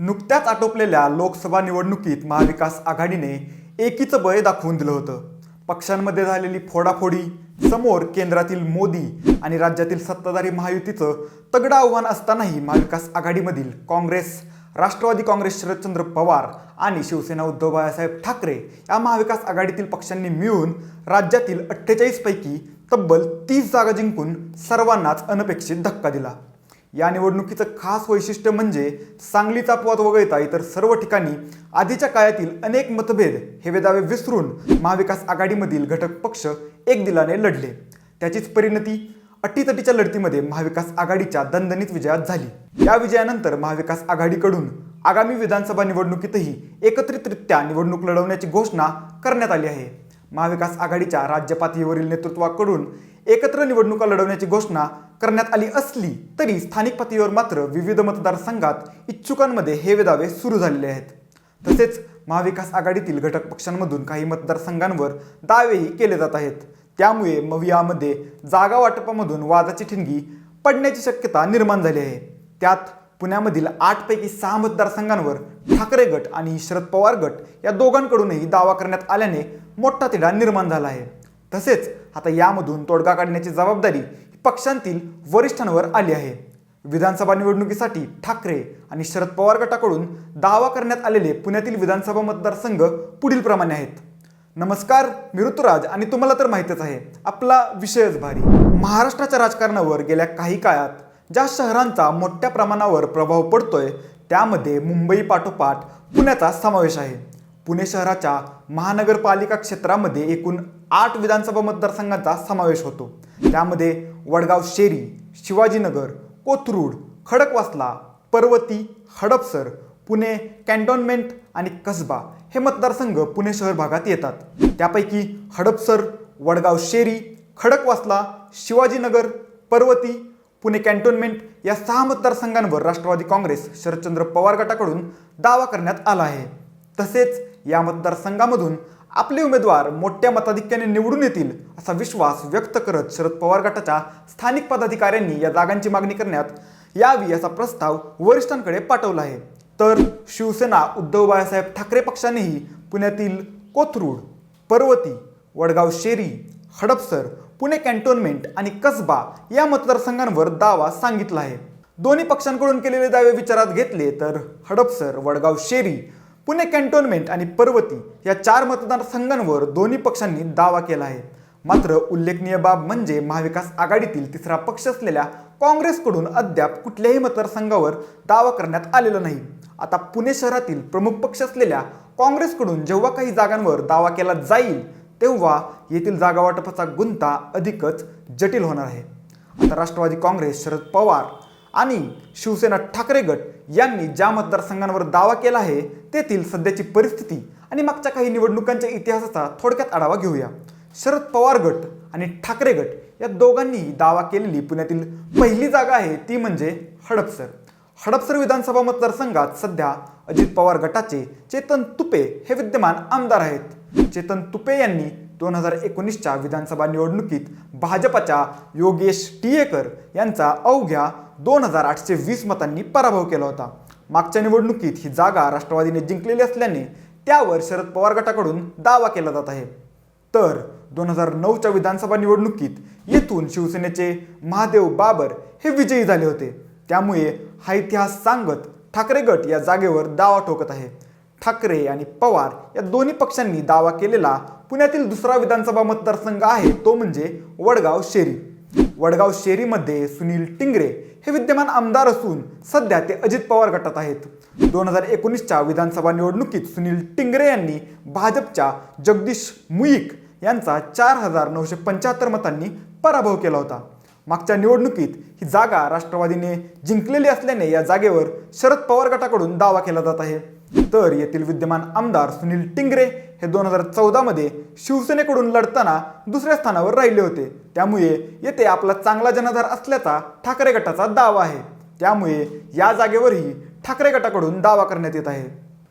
नुकत्याच आटोपलेल्या लोकसभा निवडणुकीत महाविकास आघाडीने एकीचं बळ दाखवून दिलं होतं. पक्षांमध्ये झालेली फोडाफोडी समोर केंद्रातील मोदी आणि राज्यातील सत्ताधारी महायुतीचं तगडं आव्हान असतानाही महाविकास आघाडीमधील काँग्रेस राष्ट्रवादी काँग्रेस शरदचंद्र पवार आणि शिवसेना उद्धव बाळासाहेब ठाकरे या महाविकास आघाडीतील पक्षांनी मिळून राज्यातील अठ्ठेचाळीसपैकी तब्बल तीस जागा जिंकून सर्वांनाच अनपेक्षित धक्का दिला. या निवडणुकीचं खास वैशिष्ट्य म्हणजे सांगलीचा अपवाद वगळता इतर सर्व ठिकाणी आधीच्या काळातील अनेक मतभेद हे वेदावे विसरून महाविकास आघाडीमधील घटक पक्ष एक दिलाने लढले. त्याचीच परिणती अटीतटीच्या लढतीमध्ये महाविकास आघाडीच्या दणदणीत विजयात झाली. या विजयानंतर महाविकास आघाडीकडून आगामी विधानसभा निवडणुकीतही एकत्रितरित्या निवडणूक लढवण्याची घोषणा करण्यात आली आहे. महाविकास आघाडीच्या राज्य पातळीवरील नेतृत्वाकडून एकत्र निवडणुका लढवण्याची घोषणा करण्यात आली असली तरी स्थानिक पातळीवर मात्र विविध मतदारसंघात इच्छुकांमध्ये हे वेदावे सुरू झालेले आहेत. तसेच महाविकास आघाडीतील घटक पक्षांमधून काही मतदारसंघांवर दावेही केले जात आहेत. त्यामुळे मवियामध्ये जागा वाटपामधून वादाची ठिणगी पडण्याची शक्यता निर्माण झाली आहे. त्यात पुण्यामधील आठपैकी सहा मतदारसंघांवर ठाकरे गट आणि शरद पवार गट या दोघांकडूनही दावा करण्यात आल्याने मोठा तिढा निर्माण झाला आहे. तसेच आता यामधून तोडगा काढण्याची जबाबदारी पक्षांतील वरिष्ठांवर आली आहे. विधानसभा निवडणुकीसाठी ठाकरे आणि शरद पवार गटाकडून दावा करण्यात आलेले पुण्यातील विधानसभा मतदारसंघ पुढील प्रमाणे आहेत. नमस्कार मी ऋतुराज आणि तुम्हाला तर माहितच आहे आपला विषयच भारी. महाराष्ट्राच्या राजकारणावर गेल्या काही काळात ज्या शहरांचा मोठ्या प्रमाणावर प्रभाव पडतोय त्यामध्ये मुंबई पाठोपाठ पुण्याचा समावेश आहे. पुणे शहराच्या महानगरपालिका क्षेत्रामध्ये एकूण आठ विधानसभा मतदारसंघांचा समावेश होतो. त्यामध्ये वडगाव शेरी शिवाजीनगर कोथरूड खडकवासला पर्वती हडपसर पुणे कॅन्टोन्मेंट आणि कसबा हे मतदारसंघ पुणे शहर भागात येतात. त्यापैकी हडपसर वडगाव शेरी खडकवासला शिवाजीनगर पर्वती पुणे कॅन्टोन्मेंट या सहा मतदारसंघांवर राष्ट्रवादी काँग्रेस शरदचंद्र पवार गटाकडून दावा करण्यात आला आहे. तसेच या मतदारसंघामधून आपले उमेदवार मोठ्या मताधिक्याने निवडून येतील असा विश्वास व्यक्त करत शरद पवार गटाच्या स्थानिक पदाधिकाऱ्यांनी या जागांची मागणी करण्यात यावी असा प्रस्ताव वरिष्ठांकडे पाठवला आहे. तर शिवसेना उद्धव बाळासाहेब ठाकरे पक्षानेही पुण्यातील कोथरूड पर्वती वडगाव शेरी हडपसर पुणे कॅन्टोन्मेंट आणि कसबा या मतदारसंघांवर दावा सांगितला आहे. दोन्ही पक्षांकडून केलेले दावे विचारात घेतले तर हडपसर वडगाव शेरी पुणे कॅन्टोन्मेंट आणि पर्वती या चार मतदारसंघांवर दोन्ही पक्षांनी दावा केला आहे. मात्र उल्लेखनीय बाब म्हणजे महाविकास आघाडीतील तिसरा पक्ष असलेल्या काँग्रेसकडून अद्याप कुठल्याही मतदारसंघावर दावा करण्यात आलेला नाही. आता पुणे शहरातील प्रमुख पक्ष असलेल्या काँग्रेसकडून जेव्हा काही जागांवर दावा केला जाईल तेव्हा येथील जागावाटपाचा गुंता अधिकच जटिल होणार आहे. आता राष्ट्रवादी काँग्रेस शरद पवार आणि शिवसेना ठाकरे गट यांनी ज्या मतदारसंघांवर दावा केला आहे तेथील सध्याची परिस्थिती आणि मागच्या काही निवडणुकांच्या इतिहासाचा थोडक्यात आढावा घेऊया. शरद पवार गट आणि ठाकरे गट या दोघांनीही दावा केलेली पुण्यातील पहिली जागा आहे ती म्हणजे हडपसर. हडपसर विधानसभा मतदारसंघात सध्या अजित पवार गटाचे चेतन तुपे हे विद्यमान आमदार आहेत. चेतन तुपे यांनी दोन हजार एकोणीसच्या विधानसभा निवडणुकीत भाजपाच्या योगेश टियेकर यांचा अवघ्या दोन हजार आठशे वीस मतांनी पराभव केला होता. मागच्या निवडणुकीत ही जागा राष्ट्रवादीने जिंकलेली असल्याने त्यावर शरद पवार गटाकडून दावा केला जात आहे. तर दोन हजार नऊच्या विधानसभा निवडणुकीत येथून शिवसेनेचे महादेव बाबर हे विजयी झाले होते. त्यामुळे हा इतिहास सांगत ठाकरे गट या जागेवर दावा ठोकत आहे. ठाकरे आणि पवार या दोन्ही पक्षांनी दावा केलेला पुण्यातील दुसरा विधानसभा मतदारसंघ आहे तो म्हणजे वडगाव शेरी. वडगाव शेरीमध्ये सुनील टिंगरे हे विद्यमान आमदार असून सध्या ते अजित पवार गटात आहेत. दोन हजार एकोणीसच्या विधानसभा निवडणुकीत सुनील टिंगरे यांनी भाजपच्या जगदीश मुईक यांचा चार हजार नऊशे पंच्याहत्तर मतांनी पराभव केला होता. मागच्या निवडणुकीत ही जागा राष्ट्रवादीने जिंकलेली असल्याने या जागेवर शरद पवार गटाकडून दावा केला जात आहे. तर येथील विद्यमान आमदार सुनील टिंगरे हे दोन हजार चौदामध्ये शिवसेनेकडून लढताना दुसऱ्या स्थानावर राहिले होते. त्यामुळे येथे आपला चांगला जनाधार असल्याचा ठाकरे गटाचा दावा आहे. त्यामुळे या जागेवरही ठाकरे गटाकडून दावा करण्यात येत आहे.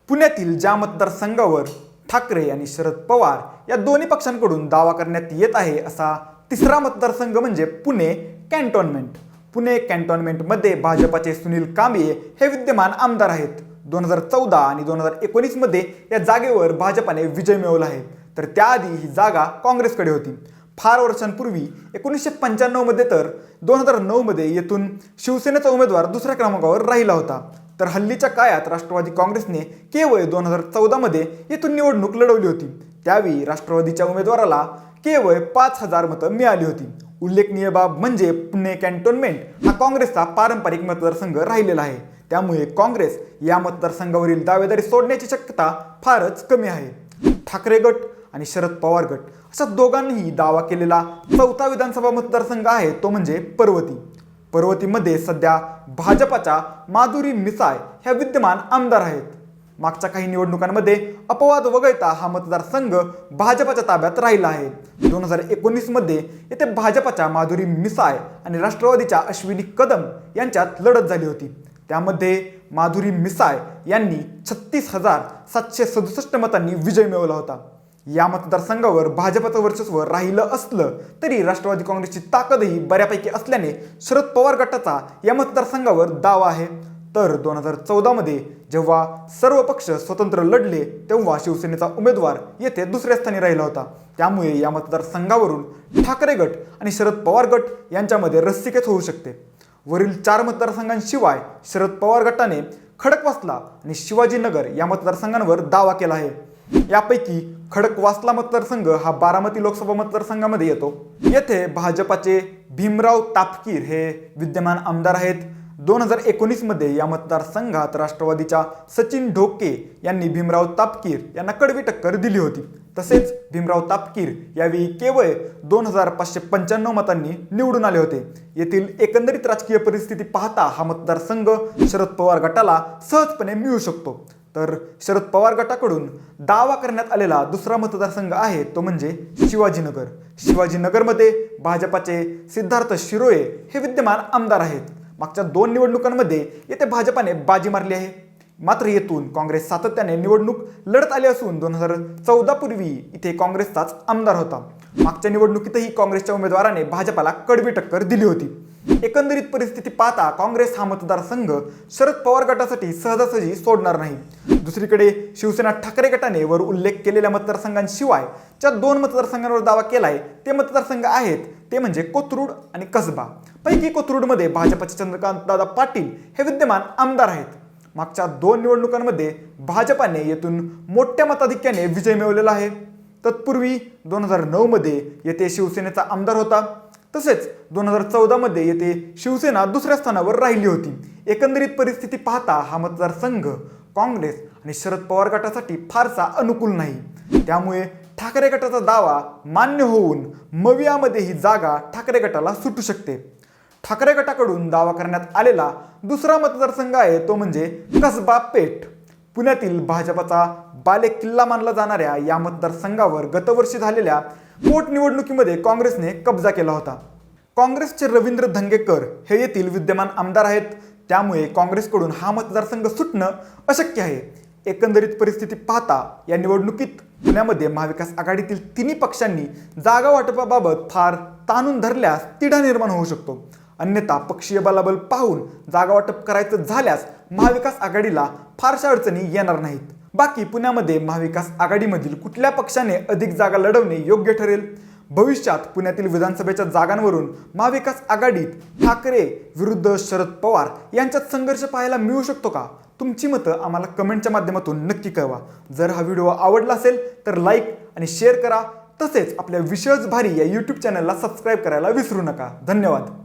पुण्यातील ज्या मतदारसंघावर ठाकरे आणि शरद पवार या दोन्ही पक्षांकडून दावा करण्यात येत आहे असा तिसरा मतदारसंघ म्हणजे पुणे कॅन्टॉनमेंट. पुणे कॅन्टॉनमेंटमध्ये भाजपाचे सुनील कांबळे हे विद्यमान आमदार आहेत. दोन हजार चौदा आणि दोन हजार एकोणीसमध्ये या जागेवर भाजपाने विजय मिळवला आहे. तर त्याआधी ही जागा काँग्रेसकडे होती. फार वर्षांपूर्वी एकोणीसशे पंच्याण्णवमध्ये तर दोन हजार नऊमध्ये येथून शिवसेनेचा उमेदवार दुसऱ्या क्रमांकावर राहिला होता. तर हल्लीच्या काळात राष्ट्रवादी काँग्रेसने केवळ दोन हजार चौदामध्ये येथून निवडणूक लढवली होती. त्यावेळी राष्ट्रवादीच्या उमेदवाराला केवळ पाच हजार मतं मिळाली होती. उल्लेखनीय बाब म्हणजे पुणे कॅन्टोन्मेंट हा काँग्रेसचा पारंपरिक मतदारसंघ राहिलेला आहे. त्यामुळे काँग्रेस या मतदारसंघावरील दावेदारी सोडण्याची शक्यता फारच कमी आहे. ठाकरे गट आणि शरद पवार गट अशा दोघांनीही दावा केलेला चौथा विधानसभा मतदारसंघ आहे तो म्हणजे पर्वती. पर्वतीमध्ये सध्या भाजपाच्या माधुरी मिसाय ह्या विद्यमान आमदार आहेत. मागच्या काही निवडणुकांमध्ये अपवाद वगळता हा मतदारसंघ भाजपाच्या ताब्यात राहिला आहे. दोन हजार एकोणीसमध्ये येथे भाजपाच्या माधुरी मिसाय आणि राष्ट्रवादीच्या अश्विनी कदम यांच्यात लढत झाली होती. त्यामध्ये माधुरी मिसाय यांनी छत्तीस हजार सातशे सदुसष्ट मतांनी विजय मिळवला होता. या मतदारसंघावर भाजपचं वर्चस्व राहिलं असलं तरी राष्ट्रवादी काँग्रेसची ताकदही बऱ्यापैकी असल्याने शरद पवार गटाचा या मतदारसंघावर दावा आहे. तर दोन हजार चौदामध्ये जेव्हा सर्व पक्ष स्वतंत्र लढले तेव्हा शिवसेनेचा उमेदवार येथे दुसऱ्या स्थानी राहिला होता. त्यामुळे या मतदारसंघावरून ठाकरे गट आणि शरद पवार गट यांच्यामध्ये रस्सीखेच होऊ शकते. वरील चार मतदारसंघांशिवाय शरद पवार गटाने खडकवासला आणि शिवाजीनगर या मतदारसंघांवर दावा केला आहे. यापैकी खडकवासला मतदारसंघ हा बारामती लोकसभा मतदारसंघामध्ये येतो. येथे भाजपाचे भीमराव तापकीर हे विद्यमान आमदार आहेत. दोन हजार एकोणीसमध्ये या मतदारसंघात राष्ट्रवादीच्या सचिन ढोके यांनी भीमराव तापकीर यांना कडवी टक्कर दिली होती. तसेच भीमराव तापकीर यावेळी केवळ दोन हजार पाचशे पंच्याण्णव मतांनी निवडून आले होते. येथील एकंदरीत राजकीय परिस्थिती पाहता हा मतदारसंघ शरद पवार गटाला सहजपणे मिळू शकतो. तर शरद पवार गटाकडून दावा करण्यात आलेला दुसरा मतदारसंघ आहे तो म्हणजे शिवाजीनगर. शिवाजीनगरमध्ये भाजपाचे सिद्धार्थ शिरोळे हे विद्यमान आमदार आहेत. मागच्या दोन निवडणुकांमध्ये येथे भाजपाने बाजी मारली आहे. मात्र येथून काँग्रेस सातत्याने निवडणूक लढत आली असून दोन हजार चौदा पूर्वी इथे काँग्रेसचाच आमदार होता. मागच्या निवडणुकीतही काँग्रेसच्या उमेदवाराने भाजपाला कडवी टक्कर दिली होती. एकंदरीत परिस्थिती पाहता काँग्रेस हा मतदारसंघ शरद पवार गटासाठी सहजासहजी सोडणार नाही. दुसरीकडे शिवसेना ठाकरे गटाने वर उल्लेख केलेल्या मतदारसंघांशिवाय ज्या दोन मतदारसंघांवर दावा केलाय ते मतदारसंघ आहेत ते म्हणजे कोथरूड आणि कसबा. पैकी कोथरूडमध्ये भाजपाचे चंद्रकांत दादा पाटील हे विद्यमान आमदार आहेत. मागच्या दोन निवडणुकांमध्ये भाजपाने येथून मोठ्या मताधिक्याने विजय मिळवलेला आहे. तत्पूर्वी दोन हजार नऊमध्ये येथे शिवसेनेचा आमदार होता. तसेच दोन हजार चौदामध्ये येथे शिवसेना दुसऱ्या स्थानावर राहिली होती. एकंदरीत परिस्थिती पाहता हा मतदारसंघ काँग्रेस आणि शरद पवार गटासाठी फारसा अनुकूल नाही. त्यामुळे ठाकरे गटाचा दावा मान्य होऊन मवियामध्ये ही जागा ठाकरे गटाला सुटू शकते. ठाकरे गटाकडून दावा करण्यात आलेला दुसरा मतदारसंघ आहे तो म्हणजे कसबा पेठ. पुण्यातील भाजपाचा बाले किल्ला मानला जाणाऱ्या या मतदारसंघावर गतवर्षी झालेल्या पोटनिवडणुकीमध्ये काँग्रेसने कब्जा केला होता. काँग्रेसचे रवींद्र धंगेकर हे येथील विद्यमान आमदार आहेत त्यामुळे काँग्रेसकडून हा मतदारसंघ सुटणं अशक्य आहे. एकंदरीत परिस्थिती पाहता या निवडणुकीत पुण्यामध्ये महाविकास आघाडीतील तिन्ही पक्षांनी जागा वाटपाबाबत फार ताणून धरल्यास तिढा निर्माण होऊ शकतो. अन्यथा पक्षीय बलाबल पाहून जागा वाटप करायचं झाल्यास महाविकास आघाडीला फारशा अडचणी येणार नाहीत. बाकी पुण्यामध्ये महाविकास आघाडीमधील कुठल्या पक्षाने अधिक जागा लढवणे योग्य ठरेल? भविष्यात पुण्यातील विधानसभेच्या जागांवरून महाविकास आघाडीत ठाकरे विरुद्ध शरद पवार यांच्यात संघर्ष पाहायला मिळू शकतो का? तुमची मतं आम्हाला कमेंटच्या माध्यमातून नक्की कळवा. जर हा व्हिडिओ आवडला असेल तर लाईक आणि शेअर करा. तसेच आपल्या विषयच भारी या यूट्यूब चॅनलला सबस्क्राईब करायला विसरू नका. धन्यवाद.